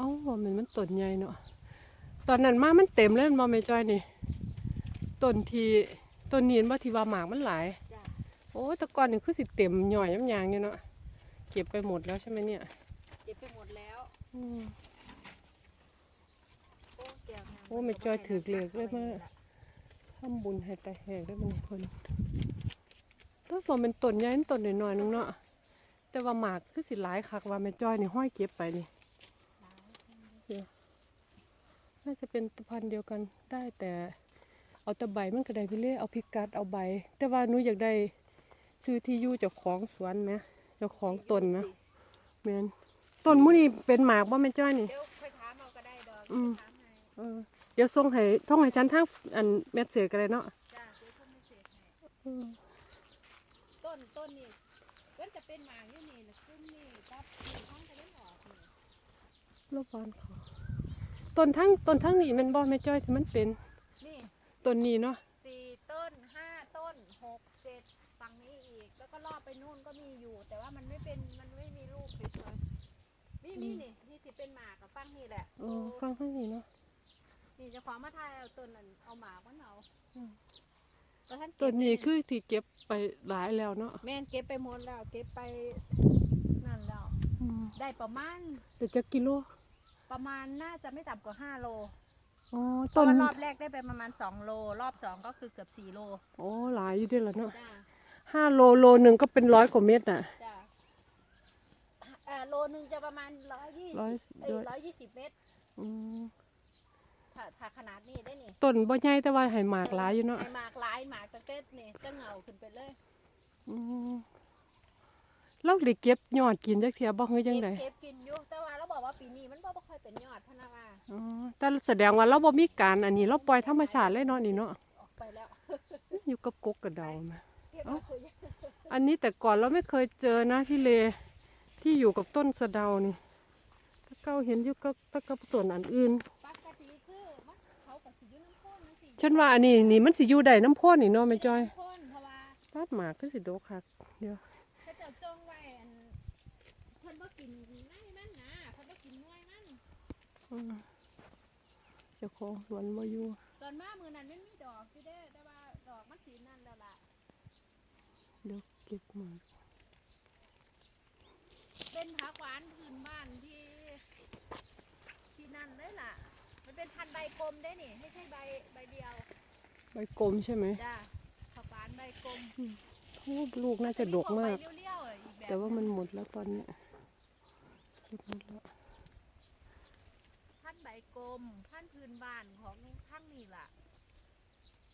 เอ้าว่ามันมันต้นใหญ่เนาะตอนนั้นมามันเต็มเลยแม่นบ่แม่จ้อยนี่ต้นที่ต้นนี้เห็นบ่ที่ว่าหมากมันหลายจ้ะโอ้แต่ก่อนนี่คือสิเต็มหน่อยน้ำยางอยู่เนาะเก็บไปหมดแล้วใช่ไหมเนี่ยเก็บไปหมดแล้วอืมโอ้เกี่ยวงามโอ้แม่จ้อยถือเหล็กเลยมาทำบุญให้ตาแหกได้มันเพิ่นถ้าฝนเป็นต้นใหญ่มันต้นน้อยๆนึงเนาะแต่ว่าหมากคือสิหลายคักว่าแม่จ้อยนี่ห้อยเก็บไปนี่ เดี๋ยวน่าจะเป็นตะพันธุ์เดียวกันได้แต่เอาแต่ใบมันก็ได้พี่เล่เอาพิกัดเอาใบ แต่ว่าหนูอยากได้ซื้อที่อยู่เจ้าของสวนไหมเจ้าของต้นไหมแม่นต้นมื้อนี้เป็นหมากบ่แม่จ้อยนี่เดี๋ยวค่อยถามเอาก็ได้ดอกอืมถามให้เออเดี๋ยวส่งให้ท่องให้ฉันทางอันเม็ดเสือกันเลยเนาะจ้าเดี๋ยวเขาไม่เสร็จให้ต้นต้นนี่มันจะเป็นหมากอยู่นี่นะขึ้นนี่ปั๊บนี่ห้องจะได้ออกนี่ รบบานเขาต้นทั้งต้นทั้งนี้มันบ่แม่จ้อยที่มันเป็นนี่ต้นนี้เนาะสี่ต้นห้าต้นหกเจ็ดฝั่งนี้อีก แล้วก็รอบไปนู่นก็มีอยู่ แต่ว่ามันไม่เป็นมันไม่มีลูกสวยๆนี่นี่นี่นี่ที่เป็นหมากกับฟังนี่แหละเออฟังทั้งนี้เนาะนี่จะขอมาทายเอาต้นนั้นเอาหมากมันเอาอืมแล้วท่านเก็บต้นนี้ไว้คือที่เก็บไปหลายแล้วเนาะแม่นเก็บไปหมดแล้ว เก็บไปนั่นแล้วได้ประมาณเดี๋ยวจะกิโล ประมาณน่าจะไม่ต่ำกว่า5โลอ๋อเพต้ราะนว่ารอบแรกได้ไปประมาณ2โล รอบ2ก็คือเกือบ4โลโอ้หลายอยู่เด้วยล่ะเนาะจ้าห้าโลโลหนึ่งก็เป็นร้อยกว่าเม็ดน่ะ จ้าเอ่อโลนึงจะประมาณ120ร้อยเอ้ย120เมตรอืมถ้าถ้าขนาดนี้ได้นี่ต้นบ่ใหญ่แต่ว่าให้หมากหลายอยู่เนาะไอ้หมากหลายหมากตะเก็ดนี่จะเหงาขึ้นไปเลยอืมเราได้เก็บยอดกินจักเทียบ่เฮ้ยจังได เก็บเก็บกินอยู่แต่ ว่าเราบอกว่าปีนี้มันบ่บ่ค่อยเป็นยอดพะนะว่าอ๋อแต่แสดงว่าเราบ่มีการอันนี้เราปล่อยธรรมชาติเลยเนาะนี่เนาะออกไปแล้วอยู่กับกกกระเดามาเก็บเอ้ามาคุยอันนี้แต่ก่อนเราไม่เคยเจอนะที่เลที่อยู่กับต้นสะเดานี่ถ้าเก้าเห็นอยู่กับตะกับส่วนอันอื่นปกติคือมันเขากับสิอยุ่น้ำข้นนั่นสิฉันว่าอันนี้นี่มันสิอยู่ได้น้ำพ่นนี่เนาะแม่จ้อยน้ำข้นเพราะว่า ตัดหมากคือสิโดกคักเดี๋ยว เขาจะจงไว้อัน เพิ่นบ่กินไม้มันนะเพิ่นบ่กินหน่วยมันอืมเจ้าของสวนบ่อยู่ตอนมามื้อนั้นมันมีดอกอยู่เด้อแต่ว่าดอกมันสีนั่นแล้วล่ะเดี๋ยวเก็บหมากเป็นผักหวานพื้นบ้านที่ที่นั่นเลยล่ะ มันเป็นพันธุ์ใบกลมได้นี่ไม่ใช่ใบใบเดียว ใบกลมใช่ไหมจ้าผักหวานใบกลมโอ้ลูกน่าจะดกมากใบเลี้ยวๆอะอีกแบบแต่ว่ามันหมดแล้วตอนนี้ เก็บหมดแล้วพันธุ์ใบกลม พันธุ์พื้นบ้านของทั้งนี่ล่ะ